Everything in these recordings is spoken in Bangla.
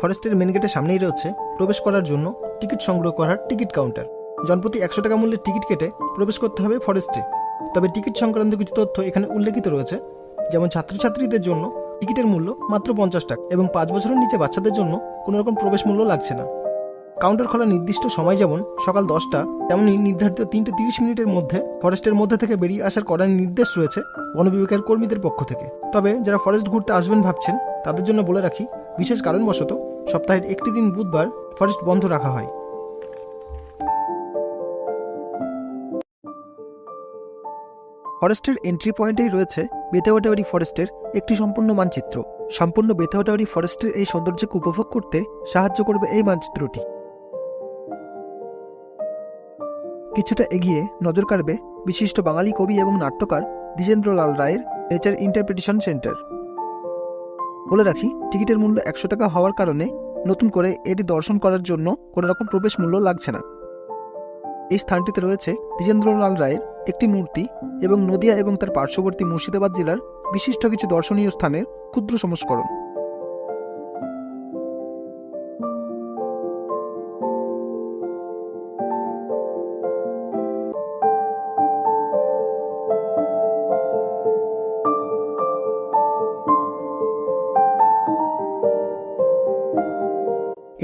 ফরেস্টের মেন গেটের সামনেই রয়েছে প্রবেশ করার জন্য টিকিট সংগ্রহ করার টিকিট কাউন্টার জনপ্রতি একশো টাকা মূল্যের টিকিট কেটে প্রবেশ করতে হবে ফরেস্টে তবে টিকিট সংক্রান্ত কিছু তথ্য এখানে উল্লেখিত রয়েছে, যেমন ছাত্রছাত্রীদের জন্য টিকিটের মূল্য মাত্র পঞ্চাশ টাকা এবং পাঁচ বছরের নিচে বাচ্চাদের জন্য কোনো রকম প্রবেশ মূল্য লাগছে না। কাউন্টার খোলা নির্দিষ্ট সময় যেমন সকাল দশটা, তেমনি নির্ধারিত তিনটে তিরিশ মিনিটের মধ্যে ফরেস্টের মধ্যে থেকে বেরিয়ে আসার কড়া নির্দেশ রয়েছে বন বিভাগের কর্মীদের পক্ষ থেকে। তবে যারা ফরেস্ট ঘুরতে আসবেন ভাবছেন, তাদের জন্য বলে রাখি বিশেষ কারণবশত সপ্তাহের একটি দিন বুধবার ফরেস্ট বন্ধ রাখা হয়। ফরেস্টের এন্ট্রি পয়েন্টেই রয়েছে বেতেওয়াটাবাড়ি ফরেস্টের একটি সম্পূর্ণ মানচিত্র। সম্পূর্ণ বেতেওয়াটাবাড়ি ফরেস্টের এই সৌন্দর্যকে উপভোগ করতে সাহায্য করবে এই মানচিত্রটি। কিছুটা এগিয়ে নজর কাড়বে বিশিষ্ট বাঙালি কবি এবং নাট্যকার দ্বিজেন্দ্রলাল রায়ের নেচার ইন্টারপ্রিটেশন সেন্টার বলে রাখি, টিকিটের মূল্য একশো টাকা হওয়ার কারণে নতুন করে এটি দর্শন করার জন্য কোনো রকম প্রবেশ মূল্য লাগছে না। এই স্থানটিতে রয়েছে দ্বিজেন্দ্রলাল রায়ের একটি মূর্তি এবং নদিয়া এবং তার পার্শ্ববর্তী মুর্শিদাবাদ জেলার বিশিষ্ট কিছু দর্শনীয় স্থানের ক্ষুদ্র সংস্করণ।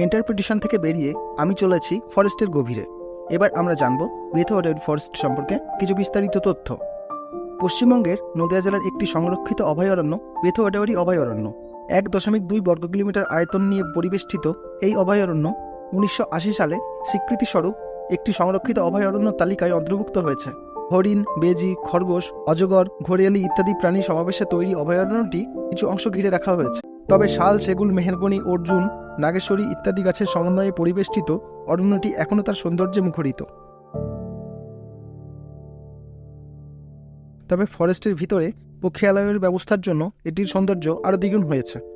ইন্টারপ্রিটেশন থেকে বেরিয়ে আমি চলেছি ফরেস্টের গভীরে। এবার আমরা জানব বেথওয়াটারি ফরেস্ট সম্পর্কে কিছু বিস্তারিত তথ্য। পশ্চিমবঙ্গের নদিয়া জেলার একটি সংরক্ষিত অভয়ারণ্য বেথওয়াটারি অভয়ারণ্য। এক দশমিক দুই বর্গ কিলোমিটার আয়তন নিয়ে পরিবেষ্টিত এই অভয়ারণ্য উনিশশো আশি সালে স্বীকৃতিস্বরূপ একটি সংরক্ষিত অভয়ারণ্য তালিকায় অন্তর্ভুক্ত হয়েছে। হরিণ, বেজি, খরগোশ, অজগর, ঘড়িয়ালি ইত্যাদি প্রাণী সমাবেশে তৈরি অভয়ারণ্যটি কিছু অংশ ঘিরে রাখা হয়েছে। তবে শাল সেগুল মেহেরগনি, অর্জুন নাগেশ্বরী ইত্যাদি গাছের সমন্বয়ে পরিবেষ্টিত, অরণ্যটি এখনও তার সৌন্দর্যে মুখরিত। তবে ফরেস্টের ভিতরে পক্ষী আলয়ের ব্যবস্থার জন্য এটির সৌন্দর্য আরও দ্বিগুণ হয়েছে।